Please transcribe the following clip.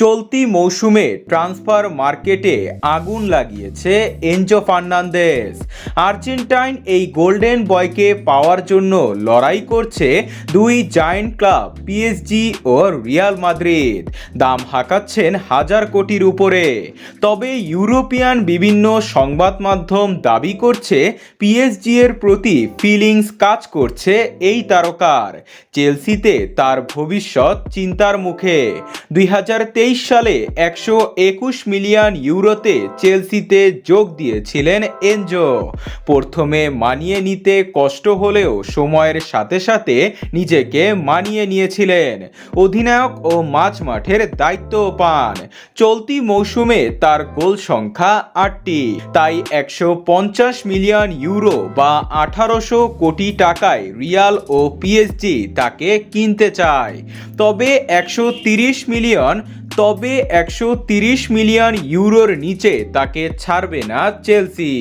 চলতি মৌসুমে ট্রান্সফার মার্কেটে আগুন লাগিয়েছে এনজো ফার্নান্দেস। আর্জেন্টাইন এই গোল্ডেন বয়কে পাওয়ার জন্য লড়াই করছে দুই জায়েন্ট ক্লাব পিএসজি ও রিয়াল মাদ্রিদ। দাম হাঁকাচ্ছেন হাজার কোটির উপরে। তবে ইউরোপিয়ান বিভিন্ন সংবাদ মাধ্যম দাবি করছে পিএসজি এর প্রতি ফিলিংস কাজ করছে এই তারকার। চেলসিতে তার ভবিষ্যৎ চিন্তার মুখে। দুই হাজার তেইশ সালে একশো একুশ মিলিয়ন ইউরোতে চেলসিতে যোগ দিয়েছিলেন এনজো। প্রথমে মানিয়ে নিতে কষ্ট হলেও সময়ের সাথে সাথে নিজেকে মানিয়ে নিয়েছিলেন। অধিনায়ক ও মাঝ মাঠের দায়িত্ব পান। চলতি মৌসুমে তার গোল সংখ্যা আটটি। তাই একশো পঞ্চাশ মিলিয়ন ইউরো বা আঠারোশো কোটি টাকায় রিয়াল ও পিএসজি তাকে কিনতে চায়। তবে একশো তিরিশ মিলিয়ন তবে একশো মিলিয়ন ইউরোর নিচে তাকে ছাড়বে না চেলসি।